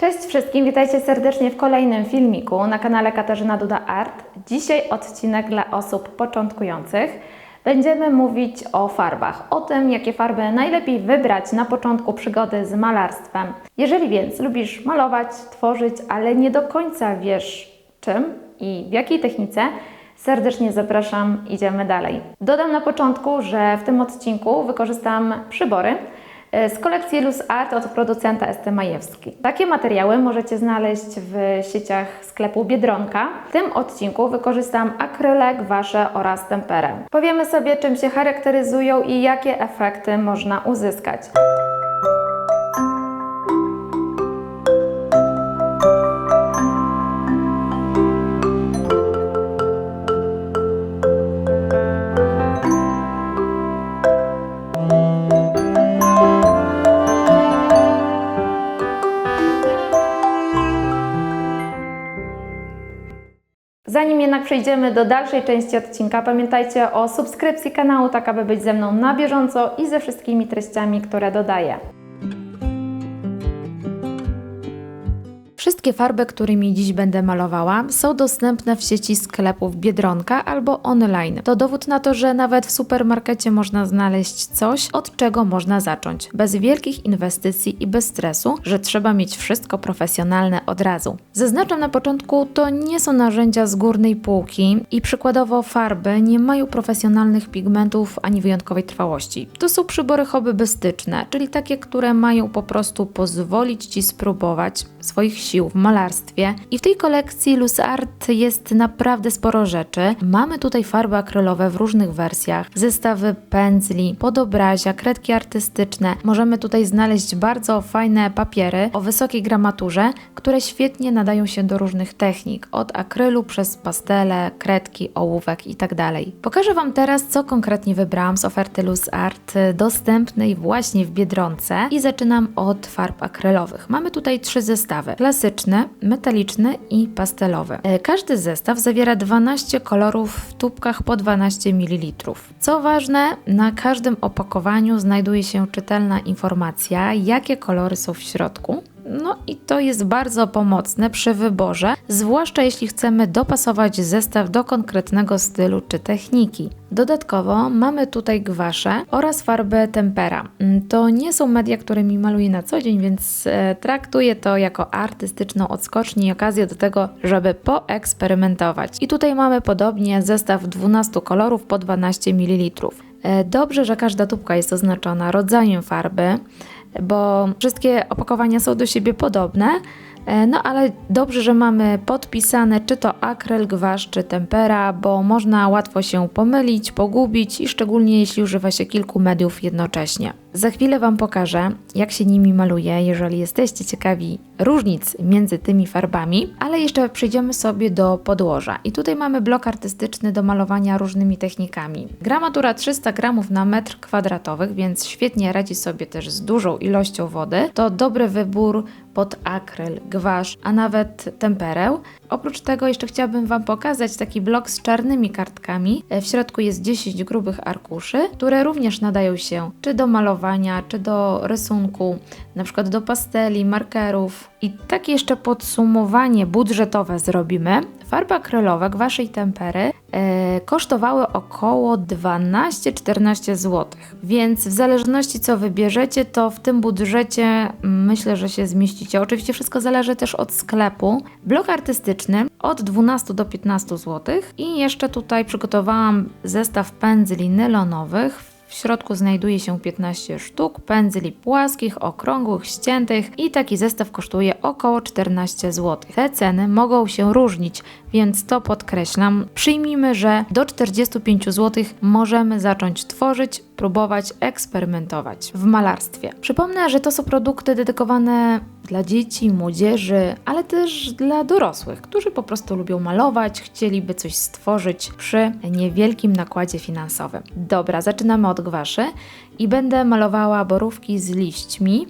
Cześć wszystkim, witajcie serdecznie w kolejnym filmiku na kanale Katarzyna Duda Art. Dzisiaj odcinek dla osób początkujących. Będziemy mówić o farbach, o tym, jakie farby najlepiej wybrać na początku przygody z malarstwem. Jeżeli więc lubisz malować, tworzyć, ale nie do końca wiesz czym i w jakiej technice, serdecznie zapraszam, idziemy dalej. Dodam na początku, że w tym odcinku wykorzystam przybory z kolekcji Luz Art od producenta Esty Majewski. Takie materiały możecie znaleźć w sieciach sklepu Biedronka. W tym odcinku wykorzystam akryle, gwasze oraz temperę. Powiemy sobie, czym się charakteryzują i jakie efekty można uzyskać. Jednak przejdziemy do dalszej części odcinka, pamiętajcie o subskrypcji kanału, tak aby być ze mną na bieżąco i ze wszystkimi treściami, które dodaję. Wszystkie farby, którymi dziś będę malowała, są dostępne w sieci sklepów Biedronka albo online. To dowód na to, że nawet w supermarkecie można znaleźć coś, od czego można zacząć. Bez wielkich inwestycji i bez stresu, że trzeba mieć wszystko profesjonalne od razu. Zaznaczam na początku, to nie są narzędzia z górnej półki i przykładowo farby nie mają profesjonalnych pigmentów ani wyjątkowej trwałości. To są przybory hobbystyczne, czyli takie, które mają po prostu pozwolić Ci spróbować swoich sił w malarstwie. I w tej kolekcji Luz Art jest naprawdę sporo rzeczy. Mamy tutaj farby akrylowe w różnych wersjach, zestawy pędzli, podobrazia, kredki artystyczne. Możemy tutaj znaleźć bardzo fajne papiery o wysokiej gramaturze, które świetnie nadają się do różnych technik, od akrylu przez pastele, kredki, ołówek itd. Pokażę Wam teraz, co konkretnie wybrałam z oferty Luz Art dostępnej właśnie w Biedronce i zaczynam od farb akrylowych. Mamy tutaj trzy zestawy. Klasyczny, metaliczny i pastelowy. E, Każdy zestaw zawiera 12 kolorów w tubkach po 12 ml. Co ważne, na każdym opakowaniu znajduje się czytelna informacja, jakie kolory są w środku. No i to jest bardzo pomocne przy wyborze, zwłaszcza jeśli chcemy dopasować zestaw do konkretnego stylu czy techniki. Dodatkowo mamy tutaj gwasze oraz farbę tempera. Mm, To nie są media, którymi maluję na co dzień, więc e, traktuję to jako artystyczną odskocznię i okazję do tego, żeby poeksperymentować. I tutaj mamy podobnie zestaw 12 kolorów po 12 ml. E, Dobrze, że każda tubka jest oznaczona rodzajem farby, bo wszystkie opakowania są do siebie podobne. E, No ale dobrze, że mamy podpisane czy to akryl, gwasz czy tempera, bo można łatwo się pomylić, pogubić i szczególnie jeśli używa się kilku mediów jednocześnie. Za chwilę Wam pokażę, jak się nimi maluje, jeżeli jesteście ciekawi różnic między tymi farbami, ale jeszcze przejdziemy sobie do podłoża. I tutaj mamy blok artystyczny do malowania różnymi technikami. Gramatura 300 gramów na metr kwadratowy, więc świetnie radzi sobie też z dużą ilością wody. To dobry wybór pod akryl, gwasz, a nawet temperę. Oprócz tego jeszcze chciałabym Wam pokazać taki blok z czarnymi kartkami. W środku jest 10 grubych arkuszy, które również nadają się czy do malowania, czy do rysunku, na przykład do pasteli, markerów. I takie jeszcze podsumowanie budżetowe zrobimy. Farby akrylowe waszej tempery e, kosztowały około 12-14 zł. Więc w zależności co wybierzecie, to w tym budżecie mm, myślę, że się zmieścicie. Oczywiście wszystko zależy też od sklepu. Blok artystyczny od 12 do 15 zł. I jeszcze tutaj przygotowałam zestaw pędzli nylonowych. W środku znajduje się 15 sztuk pędzli płaskich, okrągłych, ściętych i taki zestaw kosztuje około 14 zł. Te ceny mogą się różnić, więc to podkreślam. Przyjmijmy, że do 45 zł możemy zacząć tworzyć, próbować, eksperymentować w malarstwie. Przypomnę, że to są produkty dedykowane dla dzieci, młodzieży, ale też dla dorosłych, którzy po prostu lubią malować, chcieliby coś stworzyć przy niewielkim nakładzie finansowym. Dobra, zaczynamy od gwaszy i będę malowała borówki z liśćmi.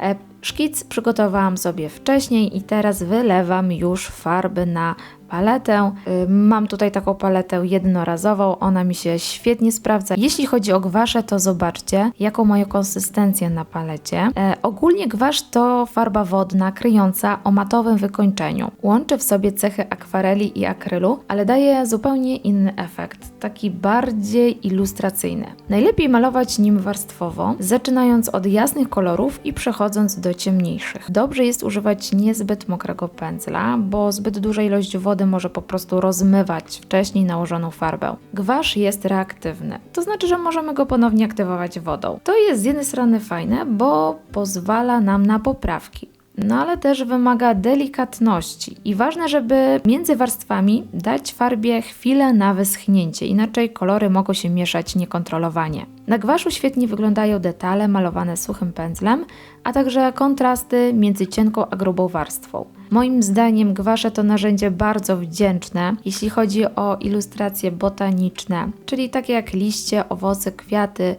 E, Szkic przygotowałam sobie wcześniej i teraz wylewam już farby na paletę. Y, Mam tutaj taką paletę jednorazową, ona mi się świetnie sprawdza. Jeśli chodzi o gwasze, to zobaczcie, jaką mają konsystencję na palecie. E, ogólnie gwasz to farba wodna, kryjąca o matowym wykończeniu. Łączy w sobie cechy akwareli i akrylu, ale daje zupełnie inny efekt, taki bardziej ilustracyjny. Najlepiej malować nim warstwowo, zaczynając od jasnych kolorów i przechodząc do ciemniejszych. Dobrze jest używać niezbyt mokrego pędzla, bo zbyt duża ilość wody może po prostu rozmywać wcześniej nałożoną farbę. Gwasz jest reaktywny, to znaczy, że możemy go ponownie aktywować wodą. To jest z jednej strony fajne, bo pozwala nam na poprawki. No ale też wymaga delikatności i ważne, żeby między warstwami dać farbie chwilę na wyschnięcie, inaczej kolory mogą się mieszać niekontrolowanie. Na gwaszu świetnie wyglądają detale malowane suchym pędzlem, a także kontrasty między cienką a grubą warstwą. Moim zdaniem gwasze to narzędzie bardzo wdzięczne, jeśli chodzi o ilustracje botaniczne, czyli takie jak liście, owoce, kwiaty,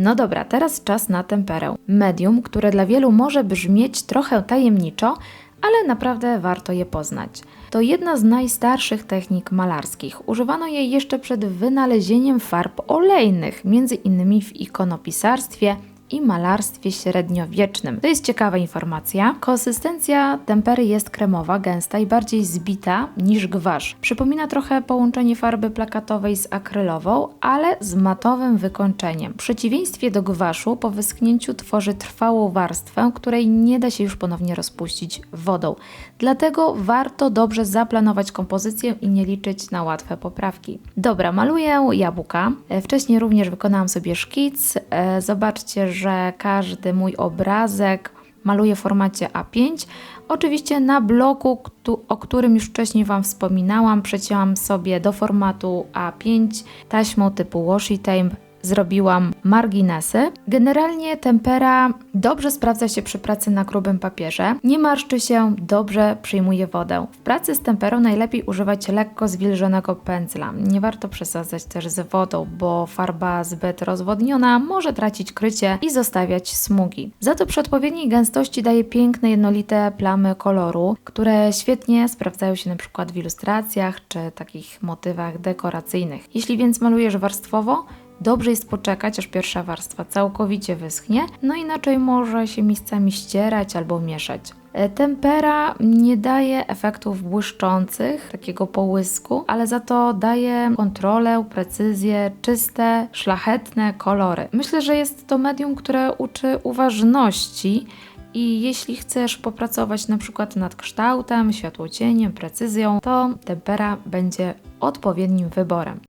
No dobra, teraz czas na temperę. Medium, które dla wielu może brzmieć trochę tajemniczo, ale naprawdę warto je poznać. To jedna z najstarszych technik malarskich. Używano jej jeszcze przed wynalezieniem farb olejnych, między innymi w ikonopisarstwie i malarstwie średniowiecznym. To jest ciekawa informacja. Konsystencja tempery jest kremowa, gęsta i bardziej zbita niż gwasz. Przypomina trochę połączenie farby plakatowej z akrylową, ale z matowym wykończeniem. W przeciwieństwie do gwaszu, po wyschnięciu tworzy trwałą warstwę, której nie da się już ponownie rozpuścić wodą. Dlatego warto dobrze zaplanować kompozycję i nie liczyć na łatwe poprawki. Dobra, maluję jabłka. E, Wcześniej również wykonałam sobie szkic. E, Zobaczcie, że każdy mój obrazek maluję w formacie A5. Oczywiście na bloku, o którym już wcześniej Wam wspominałam, przecięłam sobie do formatu A5 taśmą typu washi tape zrobiłam marginesy. Generalnie tempera dobrze sprawdza się przy pracy na grubym papierze, nie marszczy się, dobrze przyjmuje wodę. W pracy z temperą najlepiej używać lekko zwilżonego pędzla. Nie warto przesadzać też z wodą, bo farba zbyt rozwodniona może tracić krycie i zostawiać smugi. Za to przy odpowiedniej gęstości daje piękne, jednolite plamy koloru, które świetnie sprawdzają się przykład w ilustracjach czy takich motywach dekoracyjnych. Jeśli więc malujesz warstwowo, Dobrze jest poczekać, aż pierwsza warstwa całkowicie wyschnie, no inaczej może się miejscami ścierać albo mieszać. E, Tempera nie daje efektów błyszczących, takiego połysku, ale za to daje kontrolę, precyzję, czyste, szlachetne kolory. Myślę, że jest to medium, które uczy uważności i jeśli chcesz popracować na przykład nad kształtem, światłocieniem, precyzją, to tempera będzie odpowiednim wyborem.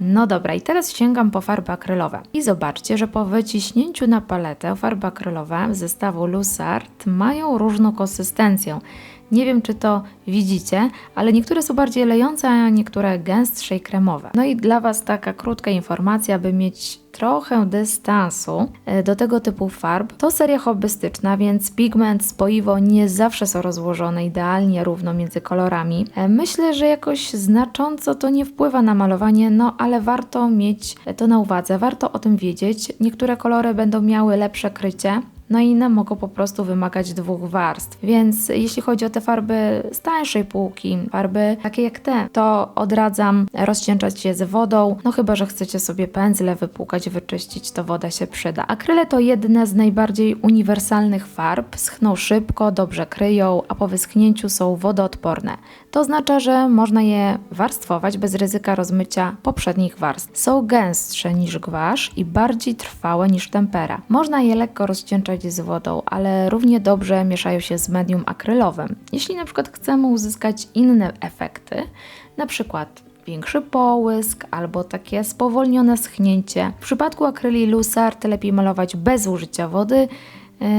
No dobra, i teraz sięgam po farby akrylowe. I zobaczcie, że po wyciśnięciu na paletę farby akrylowe z zestawu Lusart mają różną konsystencję. Nie wiem, czy to widzicie, ale niektóre są bardziej lejące, a niektóre gęstsze i kremowe. No i dla Was taka krótka informacja, by mieć trochę dystansu e, do tego typu farb. To seria hobbystyczna, więc pigment, spoiwo nie zawsze są rozłożone idealnie równo między kolorami. E, Myślę, że jakoś znacząco to nie wpływa na malowanie, no ale warto mieć to na uwadze, warto o tym wiedzieć. Niektóre kolory będą miały lepsze krycie, no inne mogą po prostu wymagać dwóch warstw. Więc jeśli chodzi o te farby z tańszej półki, farby takie jak te, to odradzam rozcieńczać je z wodą, no chyba, że chcecie sobie pędzle wypłukać, wyczyścić, to woda się przyda. Akryle to jedne z najbardziej uniwersalnych farb, schną szybko, dobrze kryją, a po wyschnięciu są wodoodporne. To oznacza, że można je warstwować bez ryzyka rozmycia poprzednich warstw. Są gęstsze niż gwasz i bardziej trwałe niż tempera. Można je lekko rozcieńczać z wodą, ale równie dobrze mieszają się z medium akrylowym. Jeśli na przykład chcemy uzyskać inne efekty, na przykład większy połysk albo takie spowolnione schnięcie. W przypadku akryli Lusart lepiej malować bez użycia wody,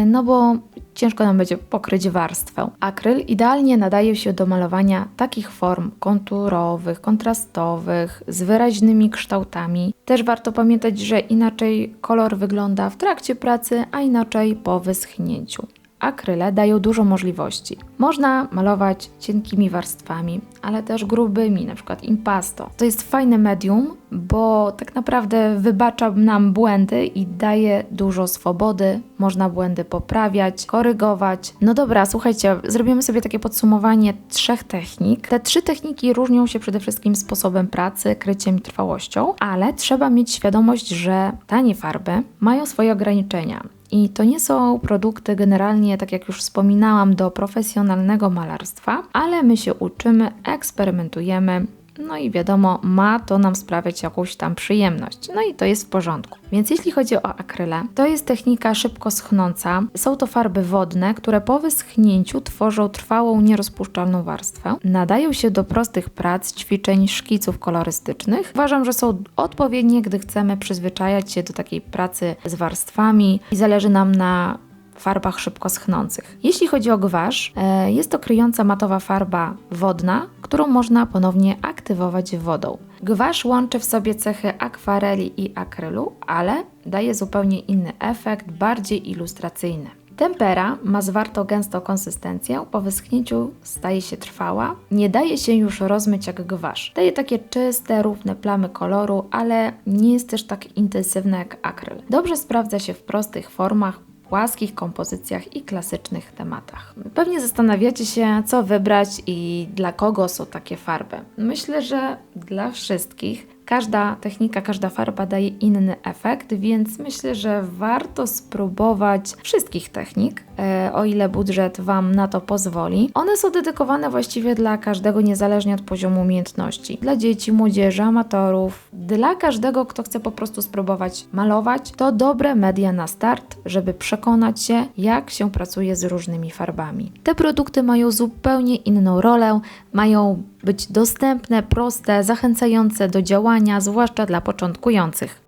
no bo ciężko nam będzie pokryć warstwę. Akryl idealnie nadaje się do malowania takich form konturowych, kontrastowych, z wyraźnymi kształtami. Też warto pamiętać, że inaczej kolor wygląda w trakcie pracy, a inaczej po wyschnięciu. Akryle dają dużo możliwości. Można malować cienkimi warstwami, ale też grubymi, na przykład impasto. To jest fajne medium, bo tak naprawdę wybacza nam błędy i daje dużo swobody. Można błędy poprawiać, korygować. No dobra, słuchajcie, zrobimy sobie takie podsumowanie trzech technik. Te trzy techniki różnią się przede wszystkim sposobem pracy, kryciem i trwałością, ale trzeba mieć świadomość, że tanie farby mają swoje ograniczenia. I to nie są produkty generalnie, tak jak już wspominałam, do profesjonalnego malarstwa, ale my się uczymy, eksperymentujemy. No i wiadomo, ma to nam sprawiać jakąś tam przyjemność. No i to jest w porządku. Więc jeśli chodzi o akryle, to jest technika szybko schnąca. Są to farby wodne, które po wyschnięciu tworzą trwałą, nierozpuszczalną warstwę. Nadają się do prostych prac, ćwiczeń, szkiców kolorystycznych. Uważam, że są odpowiednie, gdy chcemy przyzwyczajać się do takiej pracy z warstwami i zależy nam na farbach szybko schnących. Jeśli chodzi o gwasz, e, jest to kryjąca matowa farba wodna, którą można ponownie aktywować wodą. Gwasz łączy w sobie cechy akwareli i akrylu, ale daje zupełnie inny efekt, bardziej ilustracyjny. Tempera ma zwarto gęstą konsystencję, po wyschnięciu staje się trwała, nie daje się już rozmyć jak gwasz. Daje takie czyste, równe plamy koloru, ale nie jest też tak intensywna jak akryl. Dobrze sprawdza się w prostych formach, płaskich kompozycjach i klasycznych tematach. Pewnie zastanawiacie się, co wybrać i dla kogo są takie farby. Myślę, że dla wszystkich. Każda technika, każda farba daje inny efekt, więc myślę, że warto spróbować wszystkich technik, e, o ile budżet Wam na to pozwoli. One są dedykowane właściwie dla każdego, niezależnie od poziomu umiejętności. Dla dzieci, młodzieży, amatorów, dla każdego, kto chce po prostu spróbować malować, to dobre media na start, żeby przekonać się, jak się pracuje z różnymi farbami. Te produkty mają zupełnie inną rolę, mają być dostępne, proste, zachęcające do działania, zwłaszcza dla początkujących.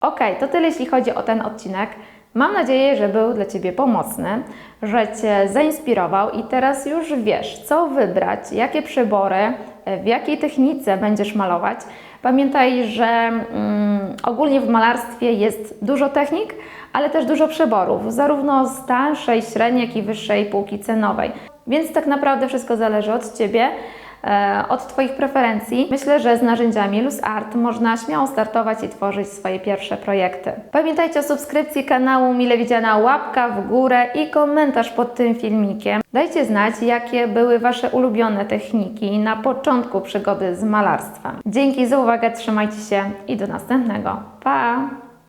Ok, to tyle jeśli chodzi o ten odcinek. Mam nadzieję, że był dla Ciebie pomocny, że Cię zainspirował i teraz już wiesz, co wybrać, jakie przybory, w jakiej technice będziesz malować. Pamiętaj, że mm, ogólnie w malarstwie jest dużo technik, ale też dużo przyborów, zarówno z tańszej, średniej, jak i wyższej półki cenowej. Więc tak naprawdę wszystko zależy od Ciebie e, od Twoich preferencji. Myślę, że z narzędziami LuzArt można śmiało startować i tworzyć swoje pierwsze projekty. Pamiętajcie o subskrypcji kanału Mile Widziana łapka w górę i komentarz pod tym filmikiem. Dajcie znać, jakie były Wasze ulubione techniki na początku przygody z malarstwem. Dzięki za uwagę, trzymajcie się i do następnego. Pa!